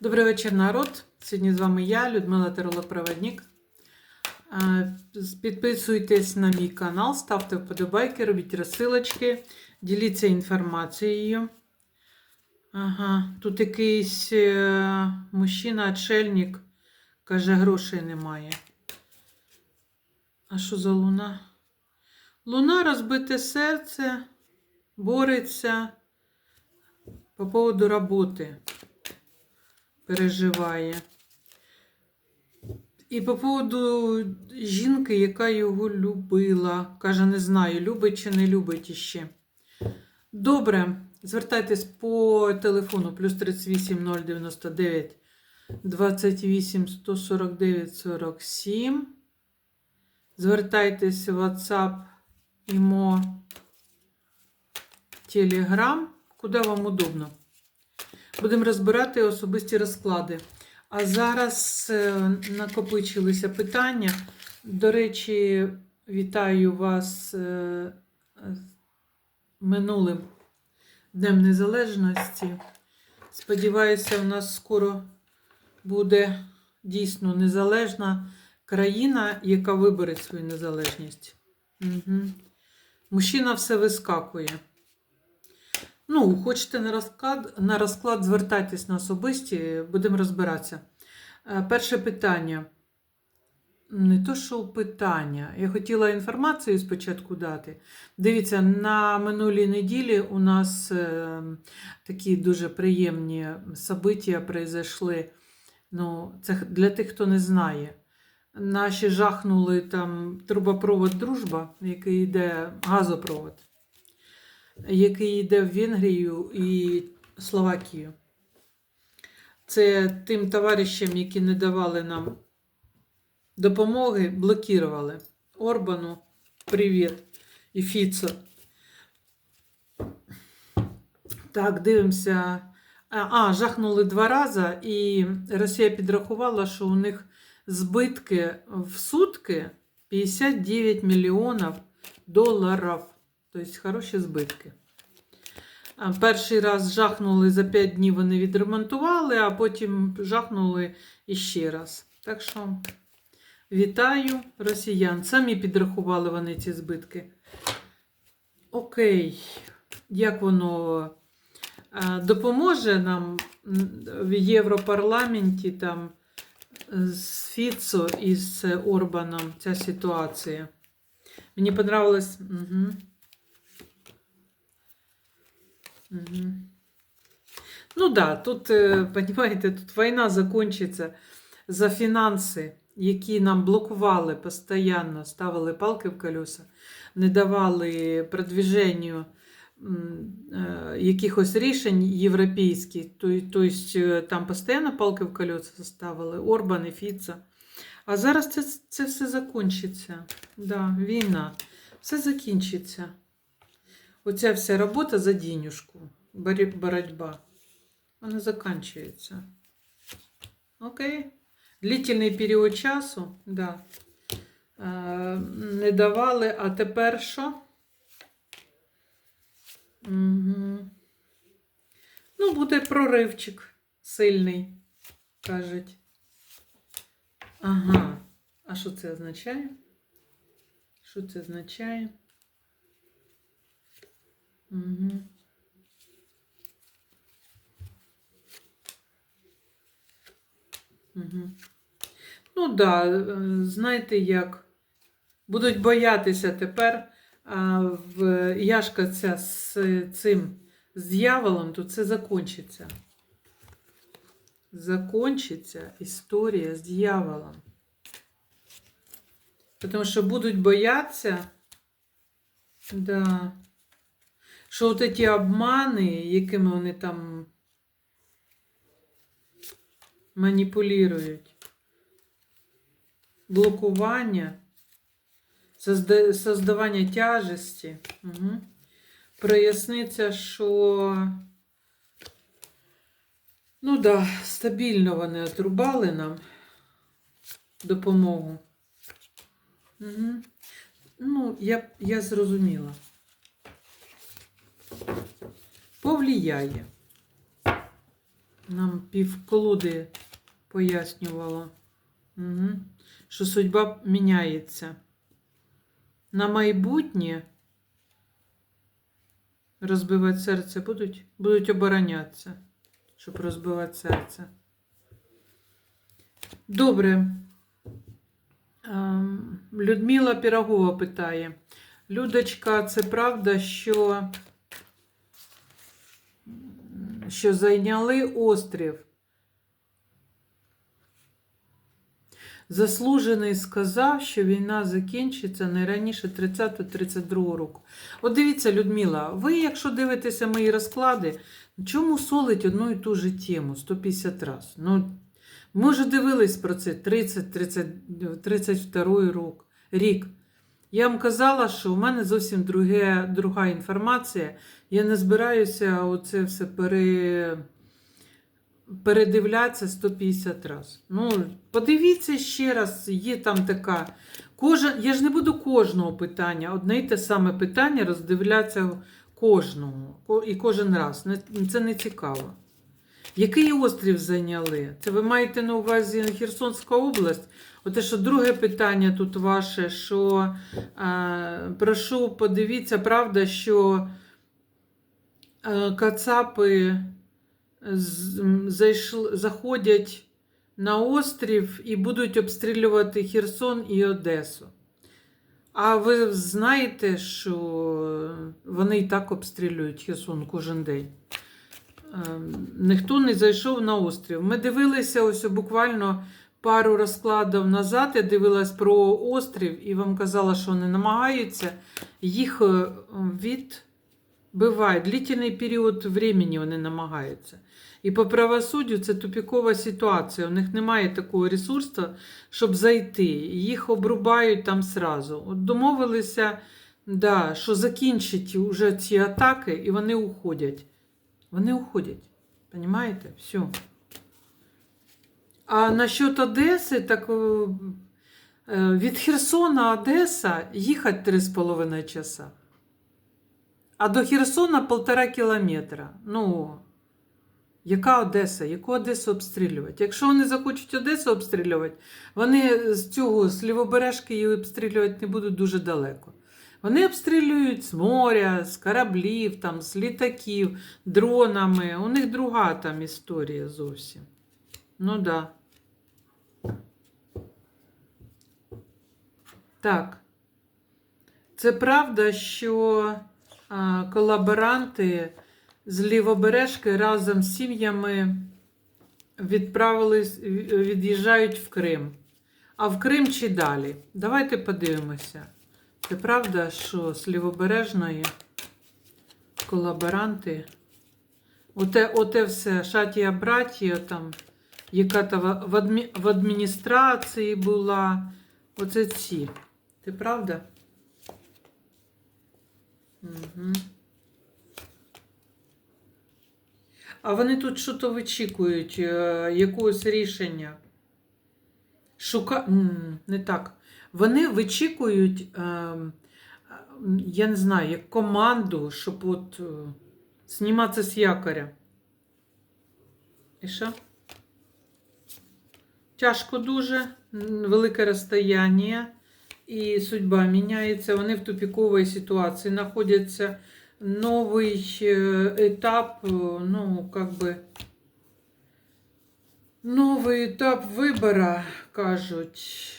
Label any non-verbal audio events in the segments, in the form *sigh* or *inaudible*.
Добрий вечір, народ. Сьогодні з вами я, Людмила Теролог-Проводник. Е, Підписуйтесь на мій канал, ставте вподобайки, робіть розсилочки, діліться інформацією. Ага, тут якийсь е, мужчина, отшельник, каже, грошей немає. А що за луна? Луна розбите серце, бореться по поводу роботи переживає. І по поводу жінки, яка його любила. Каже, не знаю, любить чи не любить іще. Добре, звертайтесь по телефону плюс 38 099 28 149 47. Звертайтесь в WhatsApp, ІМО, Telegram, куди вам удобно. Будемо розбирати особисті розклади. А зараз е, накопичилися питання. До речі, вітаю вас е, з минулим Днем Незалежності. Сподіваюся, у нас скоро буде дійсно незалежна країна, яка вибере свою незалежність. Угу. Мужчина все вискакує. Ну, хочете на розклад, на розклад звертайтесь на особисті, будемо розбиратися. Е, Перше питання. Не то, що питання. Я хотіла інформацію спочатку дати. Дивіться, на минулій неділі у нас е, такі дуже приємні события произошли. Ну, це для тих, хто не знає. Наші жахнули там трубопровод Дружба, який йде газопровод який йде в Венгрію і Словакію. Це тим товаришам, які не давали нам допомоги, блокували. Орбану, привіт, і Фіцо. Так, дивимося. А, жахнули два рази, і Росія підрахувала, що у них збитки в сутки 59 мільйонів доларів. Тобто хороші збитки. Перший раз жахнули за 5 днів, вони відремонтували, а потім жахнули іще раз. Так що вітаю росіян. Самі підрахували вони ці збитки. Окей, як воно допоможе нам в Європарламенті там з Фіцо і з Орбаном ця ситуація? Мені понравилось. Угу. Ну да, тут, э, *laughs* понимаете, тут війна закончиться за фінанси, які нам блокували постійно, ставили палки в колеса, не давали продвіженню э, якихось рішень європейських, тобто там постійно палки в колеса ставили, Орбан і Фіца. А зараз це, це все закінчиться. Да, війна. Все закінчиться. Оця вся робота за денежку, боротьба, вона закінчується. Окей? Длительний період часу, да. Е, не давали, а тепер що? Угу. Ну, буде проривчик сильний, кажуть. Ага. А що це означає? Що це означає? Угу. Ну да, е, знаєте як? Будуть боятися тепер а, в Яшка ця з цим з дьяволом, то це закончиться. Закончиться історія з дьяволом. Тому що будуть боятися, да, що от ті обмани, якими вони там маніпулюють, блокування, создавання тяжесті, угу. проясниться, що ну да, стабільно вони отрубали нам допомогу. Угу. Ну, я, я зрозуміла. Повлияє. Нам півколоди пояснювало. Угу. Що судьба міняється. На майбутнє розбивати серце будуть? Будуть оборонятися, щоб розбивати серце. Добре. Ем, Людмила Пірогова питає. Людочка, це правда, що, що зайняли острів? Заслужений сказав, що війна закінчиться не раніше 30-32 року. От дивіться, Людмила, ви, якщо дивитеся мої розклади, чому солить одну і ту же тему 150 разів? Ну, ми вже дивились про це 30-32 рок, рік. Я вам казала, що у мене зовсім друге, друга інформація. Я не збираюся оце все пере, передивлятися 150 разів. Ну, подивіться ще раз, є там така. Кожен, я ж не буду кожного питання, одне й те саме питання роздивлятися кожного і кожен раз. Це не цікаво. Який острів зайняли? Це ви маєте на увазі Херсонська область? Оте, що друге питання тут ваше, що е, прошу подивіться, правда, що е, кацапи з- зайшли, заходять на острів і будуть обстрілювати Херсон і Одесу. А ви знаєте, що вони і так обстрілюють Херсон кожен день. Ем, Ніхто не зайшов на острів. Ми дивилися ось буквально пару розкладів назад. Я дивилась про острів і вам казала, що вони намагаються їх е, відбивають. Длительний період времени вони намагаються. І по правосуддю це тупікова ситуація. У них немає такого ресурсу, щоб зайти. Їх обрубають там сразу. От домовилися, да, що закінчить уже ці атаки, і вони уходять. Вони уходять. Понимаєте? Все. А насчет Одеси, так е, е, від Херсона Одеса їхати 3,5 часа. А до Херсона полтора кілометра. Ну, яка Одеса? Яку Одесу обстрілювати? Якщо вони захочуть Одесу обстрілювати, вони з цього з лівобережки її обстрілювати не будуть дуже далеко. Вони обстрілюють з моря, з кораблів, там, з літаків, дронами. У них друга там історія зовсім. Ну да. Так. Це правда, що а, колаборанти з лівобережки разом з сім'ями відправились, від'їжджають в Крим. А в Крим чи далі? Давайте подивимося. Це правда, що з лівобережної колаборанти. Оте, оте все, шатія братія, там, яка в адміністрації була. Оце ці. Це правда? Угу. А вони тут що то вичікують, е, якогось рішення. Шука... Не так. Вони вичікують, е, я не знаю, як команду, щоб от е, зніматися з якоря. І що? Тяжко дуже, велике розстояння, і судьба міняється. Вони в тупіковій ситуації знаходяться. Новий е, етап, е, ну, как би, новий етап вибора, кажуть.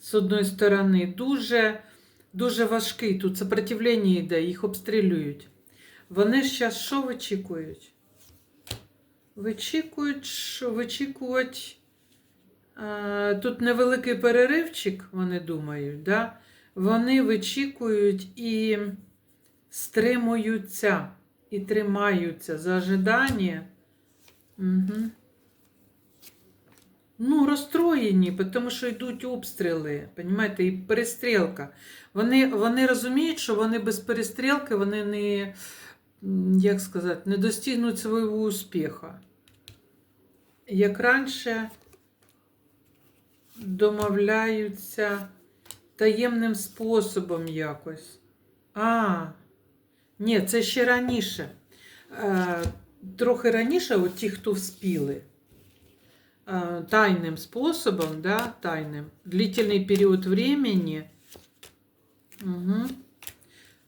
З одної сторони, дуже, дуже важкий. Тут сопротивлення йде, їх обстрілюють. Вони зараз що вичікують? Вичікують, що вичікують. Е, Тут невеликий переривчик, вони думають, да? вони вичікують і стримуються, і тримаються за ожидання. Угу. Ну, розстроєні, тому що йдуть обстріли, понімаєте, і перестрілка. Вони, вони розуміють, що вони без перестрілки вони не, як сказати, не достигнуть свого успіху. Як раніше домовляються таємним способом якось. А, ні, це ще раніше. Е, трохи раніше, от ті, хто вспіли, е, тайним способом, да, тайним, длительний період времени, угу,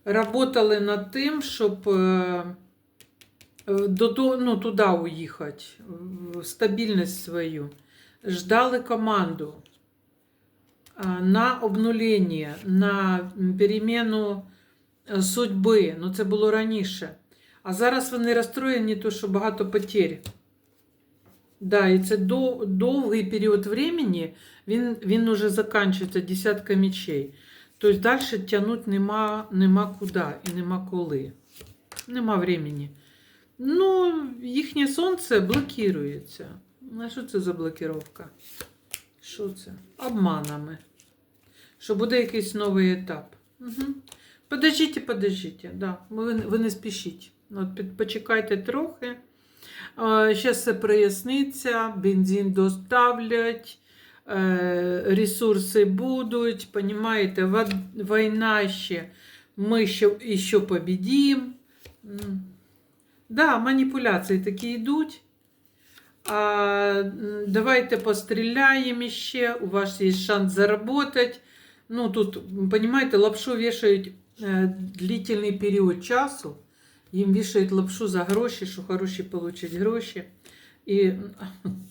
работали над тим, щоб е, до- ну, туди уїхати, в стабільність свою. Ждали команду на обнулення, на переміну е, судьби. Ну, це було раніше. А зараз вони розстроєні, то що багато потерь. Да, і це дов- довгий період времени, він, він уже закінчується десятка мечей. Тобто далі тягнути нема, нема куди і нема коли. Нема времени. Ну, їхнє сонце блокується. А що це за блокировка? Що це? Обманами. Що буде якийсь новий етап. Угу. Подождіть, подождіть. Да. Ви, ви не спішіть. От, почекайте трохи. Зараз все проясниться, бензин доставлять, е, ресурси будуть, понімаєте, війна ще, ми ще, і ще побідім. М. Да, маніпуляції такі йдуть. А, давайте постріляємо ще, у вас є шанс заработать. Ну, тут, понимаете, лапшу вішають е, длительний період часу. Їм вішають лапшу за гроші, що хороші получать гроші. І,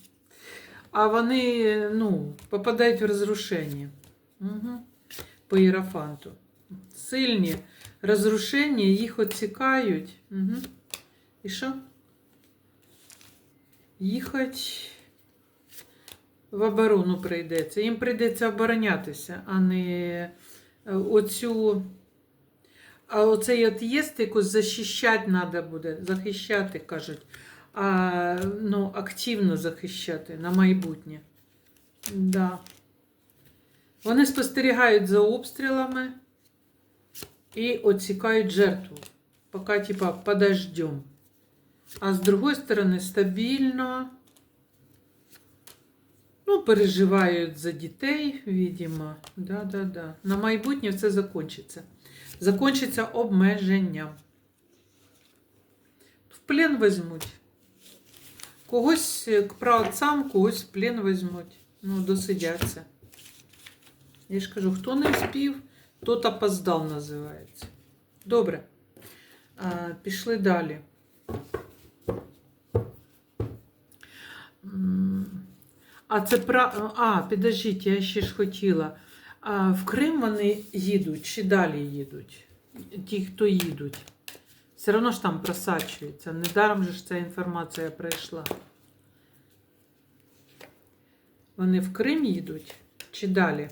*laughs* а вони ну, попадають в розрушення. Угу. По іерафанту. Сильні розрушення, їх оцікають. Угу. І що? Їхать в оборону прийдеться. Їм прийдеться оборонятися, а не е, оцю. А оцей от'їзд якось захищати треба буде, захищати, кажуть. А, ну, активно захищати на майбутнє. Да. Вони спостерігають за обстрілами і оцікають жертву. Поки, типа, подождем. А з другої сторони, стабільно. Ну, переживають за дітей, видимо. Да, да, да. На майбутнє все закінчиться. Закінчиться обмеженням. В плен візьмуть. Когось е, к праотцам, когось в плен візьмуть. Ну, досидяться. Я ж кажу, хто не вспів, тот опоздав, називається. Добре. А, пішли далі. А це пра... А, підождіть, я ще ж хотіла. А в Крим вони їдуть чи далі їдуть? Ті, хто їдуть. Все одно ж там просачується. Недаром же ж ця інформація прийшла. Вони в Крим їдуть чи далі?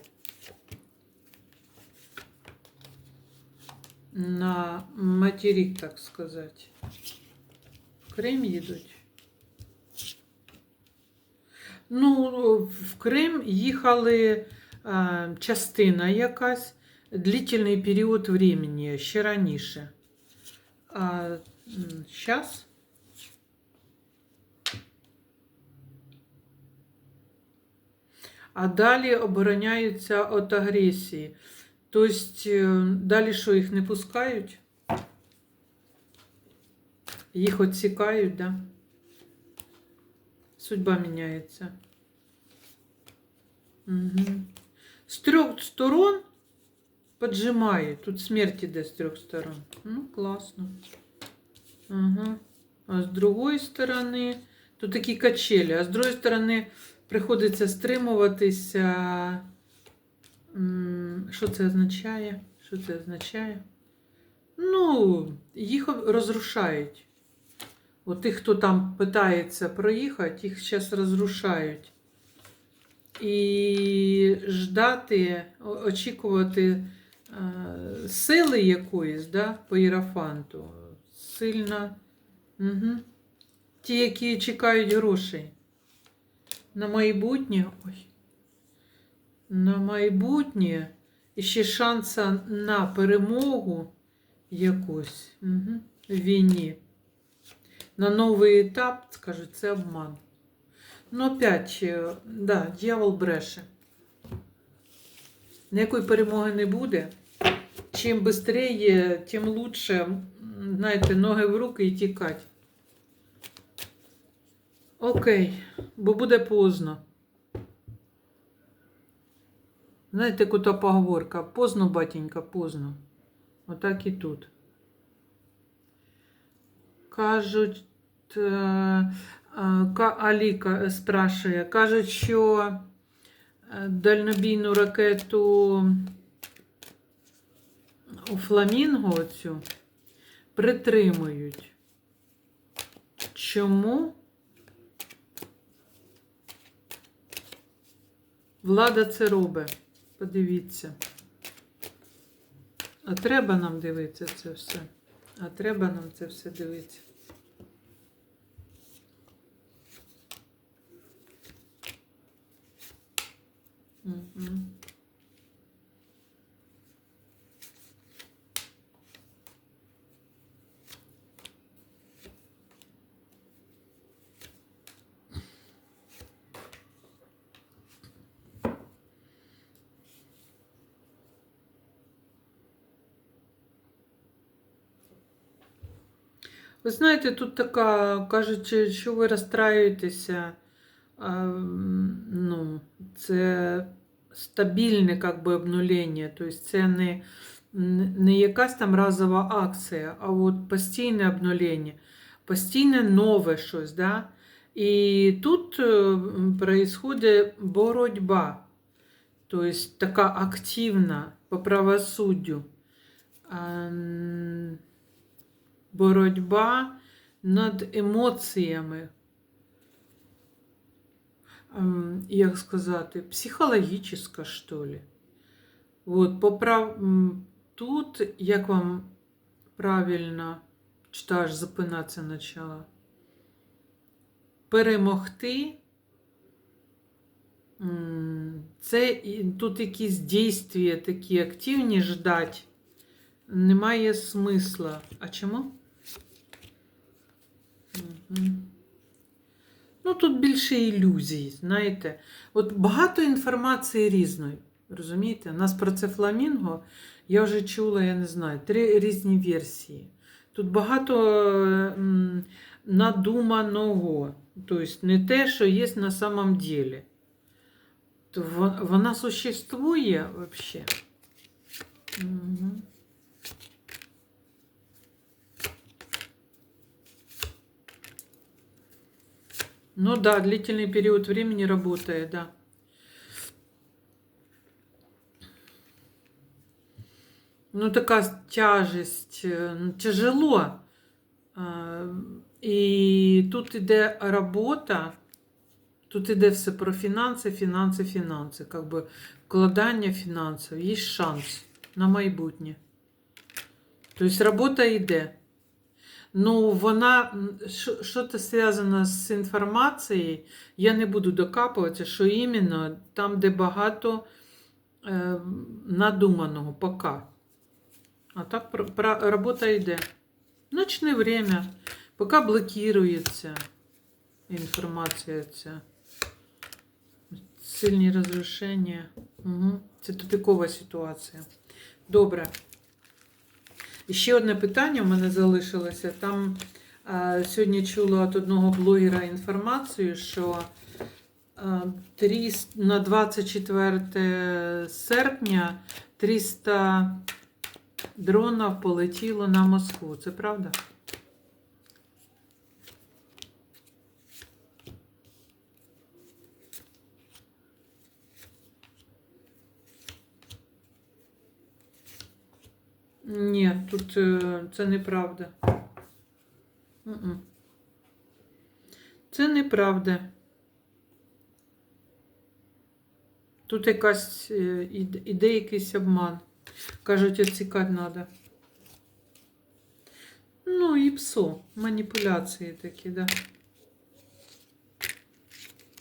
На материк, так сказати. В Крим їдуть. Ну, в Крим їхали е, частина якась, длительний період времени, ще раніше. А зараз. А далі обороняються від агресії. Тобто, далі що їх не пускають? Їх відсікають, да? Судьба міняється. Угу. З трьох сторон поджимає. Тут смерть іде з трьох сторон. Ну, класно. Ага. А з другої сторони, тут такі качелі, а з другої сторони приходиться стримуватися. М, Що це означає? Що це означає? Ну, їх розрушають. От тих, хто там питається проїхати, їх зараз розрушають. І ждати, очікувати е, сили якоїсь да, по іерафанту. Сильно. Угу. Ті, які чекають грошей. На майбутнє. Ой. На майбутнє. І ще шанса на перемогу якусь угу. в війні. На новий етап, скажуть, це обман. Ну, опять, е, да, дьявол бреше. Ніякої перемоги не буде. Чим швидше, тим лучше, знаєте, ноги в руки і тікати. Окей, бо буде поздно. Знаєте, кута поговорка? Поздно, батенька, поздно. Отак і тут. Кажуть, е, е, Ка- Аліка спрашує, кажуть, що е, дальнобійну ракету у Фламінго цю притримують. Чому? Влада це робить. Подивіться. А треба нам дивитися це все. А треба нам це все дивитися. Ви знаєте, тут така, кажуть, що ви розстраюєтеся. Ну, це стабільне как би, обнулення. Тобто це не, не якась там разова акція, а от постійне обнулення, постійне нове щось. Да? І тут відбувається боротьба, тобто така активна по правосуддю. Боротьба над емоціями. Як сказати, психологічна, що ли. От, поправ... Тут, як вам правильно читаєш, запинатися почала. Перемогти. Це тут якісь дійствия такі активні ждать. Немає смисла. А чому? Мгм. Ну, тут більше ілюзій, знаєте. От багато інформації різної. Розумієте? У нас про це фламінго. Я вже чула, я не знаю, три різні версії. Тут багато надуманого. Тобто не те, що є на самом деле. Вона существує взагалі. Угу. Ну да, длительный период времени работает, да. Ну, така тяжесть, е, ну, тяжело. І тут іде робота, тут іде все про фінанси, фінанси, фінанси. Как би вкладання фінансів, є шанс на майбутнє. Тобто робота йде. Ну, вона що- що-то зв'язано з інформацією, я не буду докапуватися, що іменно там, де багато е, надуманого поки. А так про, про, робота йде. Ночне время, поки блокується інформація ця. Сильні розрушення. Угу. Це тупікова ситуація. Добре. І ще одне питання в мене залишилося. Там е, сьогодні чула від одного блогера інформацію, що е, 300 на 24 серпня 300 дронів полетіло на Москву. Це правда? Ні, тут е, це неправда. Це неправда. Тут якась е, іде якийсь обман. Кажуть, оцікати треба. Ну, і псо. Маніпуляції такі, да.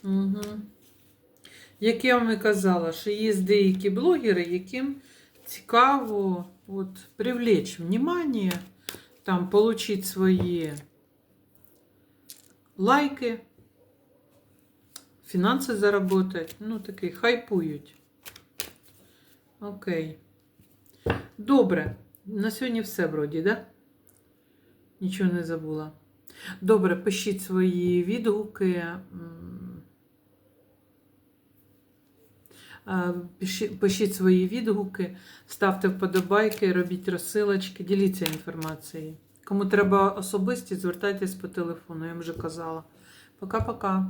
Угу. Як я вам і казала, що є деякі блогери, яким цікаво от, привлечь внимание, там, получить свої лайки, фінанси заработать. Ну, такий, хайпують. Окей. Добре. На сьогодні все вроді, да? Нічого не забула. Добре, пишіть свої відгуки. Пишіть свої відгуки, ставте вподобайки, робіть розсилочки, діліться інформацією. Кому треба особисті, звертайтесь по телефону, я вже казала. Пока-пока.